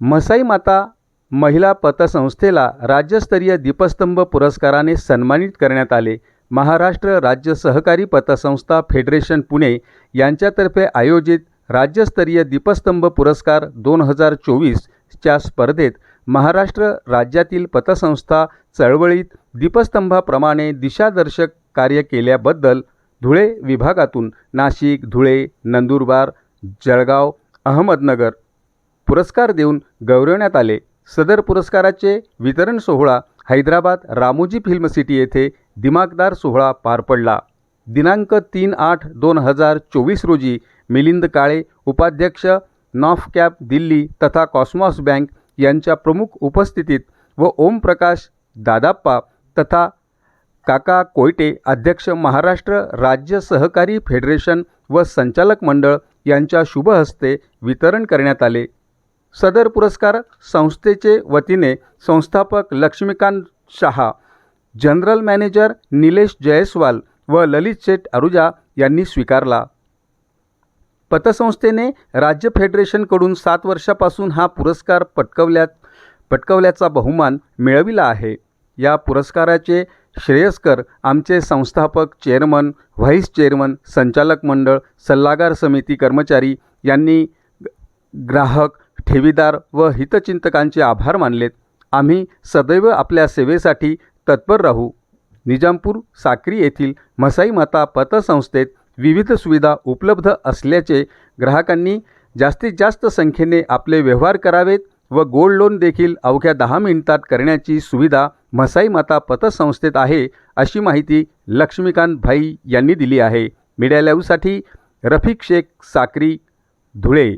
मसाई माता महिला पतसंस्थेला राज्यस्तरीय दीपस्तंभ पुरस्काराने सन्मानित करण्यात आले. महाराष्ट्र राज्य सहकारी पतसंस्था फेडरेशन पुणे यांच्यातर्फे आयोजित राज्यस्तरीय दीपस्तंभ पुरस्कार दोन हजार चोवीसच्या स्पर्धेत महाराष्ट्र राज्यातील पतसंस्था चळवळीत दीपस्तंभाप्रमाणे दिशादर्शक कार्य केल्याबद्दल धुळे विभागातून नाशिक धुळे नंदुरबार जळगाव अहमदनगर पुरस्कार देऊन गौरवण्यात आले. सदर पुरस्काराचे वितरण सोहळा हैदराबाद रामोजी फिल्म सिटी येथे दिमागदार सोहळा पार पडला. दिनांक तीन आठ दोन हजार चोवीस रोजी मिलिंद काळे उपाध्यक्ष नॉफ कॅप दिल्ली तथा कॉस्मॉस बँक यांच्या प्रमुख उपस्थितीत व ओमप्रकाश दादाप्पा तथा काका कोयटे अध्यक्ष महाराष्ट्र राज्य सहकारी फेडरेशन व संचालक मंडळ यांच्या शुभ हस्ते वितरण करण्यात आले. सदर पुरस्कार संस्थेचे वतीने संस्थापक लक्ष्मीकांत शहा जनरल मॅनेजर निलेश जयस्वाल व ललित शेठ अरुजा यांनी स्वीकारला. पतसंस्थेने राज्य फेडरेशनकडून सात वर्षापासून हा पुरस्कार पटकवल्यात पटकवल्याचा बहुमान मिळविला आहे. या पुरस्काराचे श्रेयस्कर आमचे संस्थापक चेअरमन व्हाईस चेअरमन संचालक मंडळ सल्लागार समिती कर्मचारी यांनी ग्राहक ठेवीदार व हितचिंतकांचे आभार मानलेत. आम्ही सदैव आपल्या सेवेसाठी तत्पर राहू. निजामपूर साक्री येथील मसाई माता पतसंस्थेत विविध सुविधा उपलब्ध असल्याचे ग्राहकांनी जास्तीत जास्त संख्येने आपले व्यवहार करावेत व गोल्ड लोन देखील अवघ्या दहा मिनिटात करण्याची सुविधा मसाई माता पतसंस्थेत आहे अशी माहिती लक्ष्मीकांत भाई यांनी दिली आहे. मीडिया लाईव्हसाठी रफिक शेख साक्री धुळे.